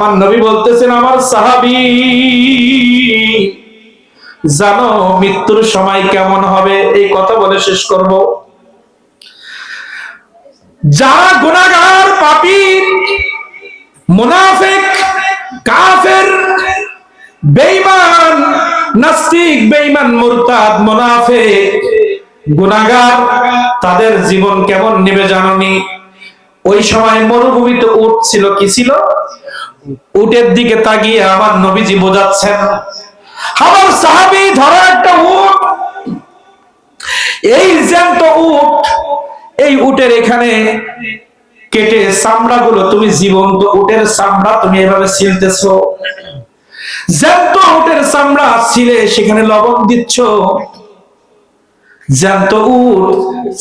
আমার নবী বলতেছেন, আমার সাহাবি, জানো মৃত্যুর সময় কেমন হবে? এই কথা বলে শেষ করব। যারা গুনাহগার, পাপী, মুনাফিক, কাফের, বেঈমান, নাস্তিক, বেঈমান, মুরতাদ, মুনাফিক, গুনাহগার, তাদের জীবন কেমন নেবে জাননি? ওই সময় মরুভূমিতে উট ছিল, কি ছিল? উটের দিকে তাকিয়ে আমার নবীজি বোঝাচ্ছেন, আমার সাহাবি ধরো একটা উট। এই জ্যান্ত উট, এই উটের এখানে কেটে চামড়াগুলো তুমি জীবন্ত উটের চামড়া তুমি এভাবে ছিলতেছ জ্যান্ত উটের চামড়া ছিলে সেখানে লবণ দিচ্ছ। জ্যান্ত উট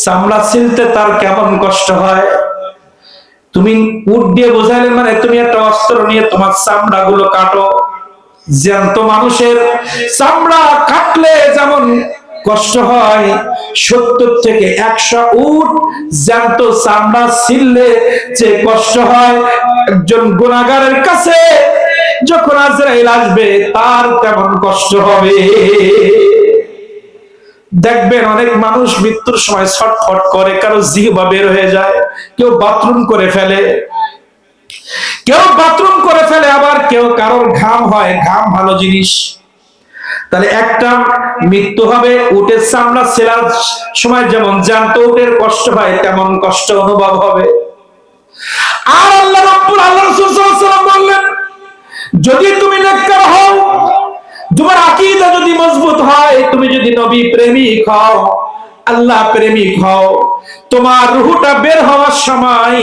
চামড়া ছিলতে তার কেমন কষ্ট হয়? তুমি উট দিয়ে বোঝাইলে মানে তুমি একটা অস্ত্র নিয়ে তোমার চামড়া গুলো কাটো। জ্যান্ত মানুষের চামড়া কাটলে যেমন কষ্ট হয়, সত্তর থেকে একশো উট জ্যান্ত চামড়া ছিললে যে কষ্ট হয়, একজন গুণাগারের কাছে যখন আজরাইল আসবে, তার তেমন কষ্ট হবে। দেখবেন অনেক মানুষ মৃত্যুর সময় ছটফট করে, কারও জিহবা বের হয়ে যায়, কেউ বাথরুম করে ফেলে। কেউ বাথরুম করে ফেলে, আবার কেউ কারোর ঘাম হয়, ঘাম ভালো জিনিস। তাহলে একটা মৃত্যু হবে, উটের চামড়া ছেলার সময় যেমন জানতো উটের কষ্ট হয়, তেমন কষ্ট অনুভব হবে। আর আল্লাহ রাব্বুল রাসূল সাল্লাল্লাহু আলাইহি বললেন, যদি তুমি নেককার হও তোমার আকীদা যদি মজবুত হয়, তুমি যদি নবী প্রেমিক হও, আল্লাহ প্রেমিক হও, তোমার রুহুটা বের হওয়ার সময়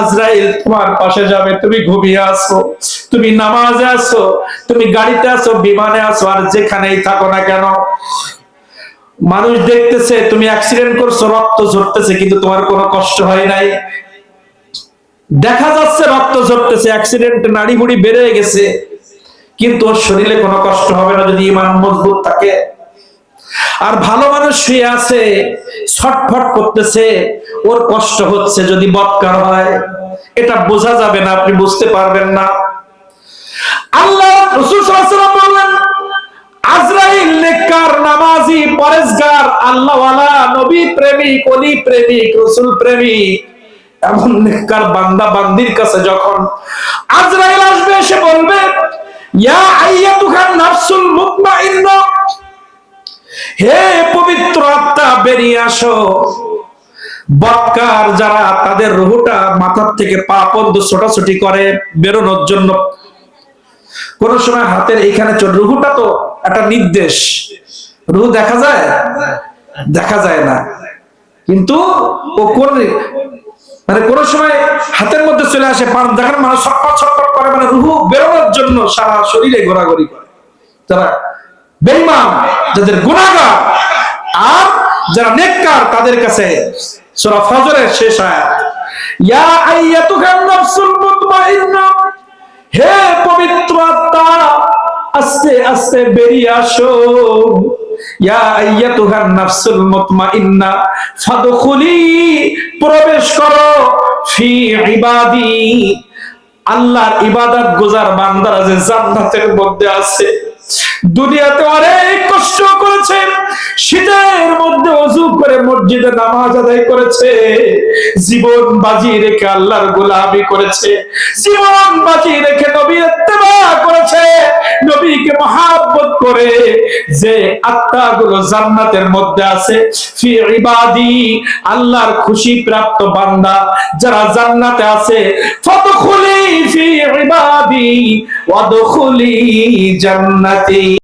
আজরাইল তোমার পাশে যাবে, তুমি ঘুমিয়ে আসো তুমি নামাজে আসো তুমি গাড়িতে আসো বিমানে আসো আর যেখানেই থাকো না কেন? মানুষ দেখতেছে, তুমি অ্যাক্সিডেন্ট করছ, রক্ত ঝরতেছে, কিন্তু তোমার কোনো কষ্ট হয় নাই। দেখা যাচ্ছে রক্ত ঝরতেছে অ্যাক্সিডেন্ট নাড়ি বুড়ি বেড়ে গেছে। কিন্তু ওর শরীরে কোনো কষ্ট হবে না যদি ইমান মজবুত থাকে। আর ভালো মানুষ শুয়ে আছে, ছটফট করতেছে, ওর কষ্ট হচ্ছে যদি বৎকার হয়। এটা বোঝা যাবে না, আপনি বুঝতে পারবেন না। আল্লাহ বললেন, আজরাইল নেককার, নামাজি, পরেশগার, আল্লাহওয়ালা, নবী প্রেমিক, অলি প্রেমিক, রসুল প্রেমিক। এমন নেককার বান্দা বান্দির কাছে যখন আজরাইল আসবে এসে বলবে ইয়া নাফসুল মুতমাইন্না। হে পবিত্র আত্মা, বেরিয়ে আসো। বৎকার যারা তাদের মাথার থেকে পা পর্যন্ত ছোটাছুটি করে বেরোনোর জন্য। কোন সময় হাতের এইখানে রুহুটা তো একটা নির্দেশ। রুহু দেখা যায়? দেখা যায় না। কিন্তু ও কোন মানে কোন সময় হাতের মধ্যে চলে আসে দেখার মানুষ ছটপট ছটপট করে মানে রুহু বেরোনোর জন্য সারা শরীরে ঘোরাঘুরি করে। যারা বেঈমান, যাদের গুনাহগার, আর যারা নেককার, তাদের কাছে সূরা ফজরের শেষ আয়াত। ইয়া আইয়াতুহান নাফসুল মুতমাইন্না, হে পবিত্র আত্মা, আস্তে আস্তে বেরিয়ে আসো। ইয়া আইয়াতুহান নাফসুল মুতমাইন্না, ফাদখুলি, প্রবেশ করো ফি ইবাদি। আল্লাহর ইবাদত গুজার বান্দারা যে জান্নাতের মধ্যে আছে, দুনিয়াতে অনেক কষ্ট করেছে, শীতের মধ্যে অজু করে মসজিদে নামাজ আদায় করেছে, জীবন বাজি রেখে আল্লাহর গোলামি করেছে, জীবন বাজি রেখে নবীর ইত্তেবা করেছে, নবীকে মহাব্বত করে যে আত্মাগুলো জান্নাতের মধ্যে আছে, ফি ইবাদি, আল্লাহর খুশি প্রাপ্ত বান্দা যারা জান্নাতে আছে ফতখুলি ফি ইবাদি ওয়াদখুলি জান্নাতি।